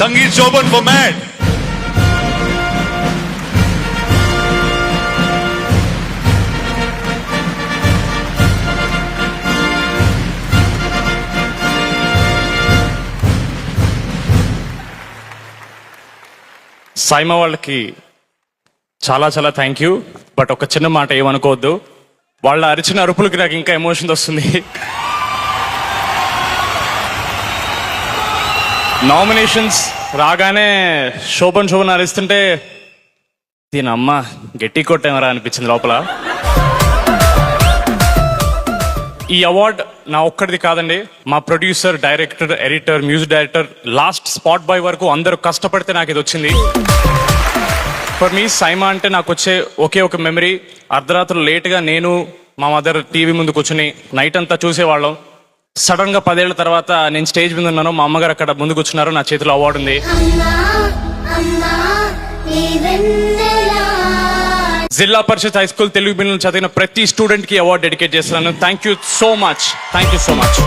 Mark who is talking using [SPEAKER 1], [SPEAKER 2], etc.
[SPEAKER 1] Sangeet Shobhan for Mad
[SPEAKER 2] SIIMA వాళ్ళకి చాలా చాలా థ్యాంక్ యూ బట్ ఒక చిన్న మాట ఏమనుకోవద్దు. వాళ్ళ అరిచిన అరుపులకి నాకు ఇంకా ఎమోషన్ వస్తుంది. నామినేషన్స్ రాగానే శోభన్ శోభన్ అరిస్తుంటే దీని అమ్మ గట్టి కొట్టేమరా అనిపించింది లోపల? ఈ అవార్డ్ నా ఒక్కడిది కాదండి. మా producer director editor music director last spot boy వరకు అందరూ కష్టపడితే నాకు ఇది వచ్చింది. ఫర్ మీ సైమా అంటే నాకు వచ్చే ఒకే ఒక మెమరీ అర్ధరాత్రులు లేట్గా నేను మా మదర్ టీవీ ముందు కూర్చుని నైట్ అంతా చూసేవాళ్ళం. సడన్గా పదేళ్ళ తర్వాత నేను స్టేజ్ మీద ఉన్నాను. మా అమ్మగారు అక్కడ ముందు కూర్చున్నారు. నా చేతిలో అవార్డు ఉంది. జిల్లా పరిషత్ హై స్కూల్ తెలుగు బిల్లు చదివిన ప్రతి స్టూడెంట్కి అవార్డు డెడికేట్ చేస్తున్నాను. Thank you so much thank you so much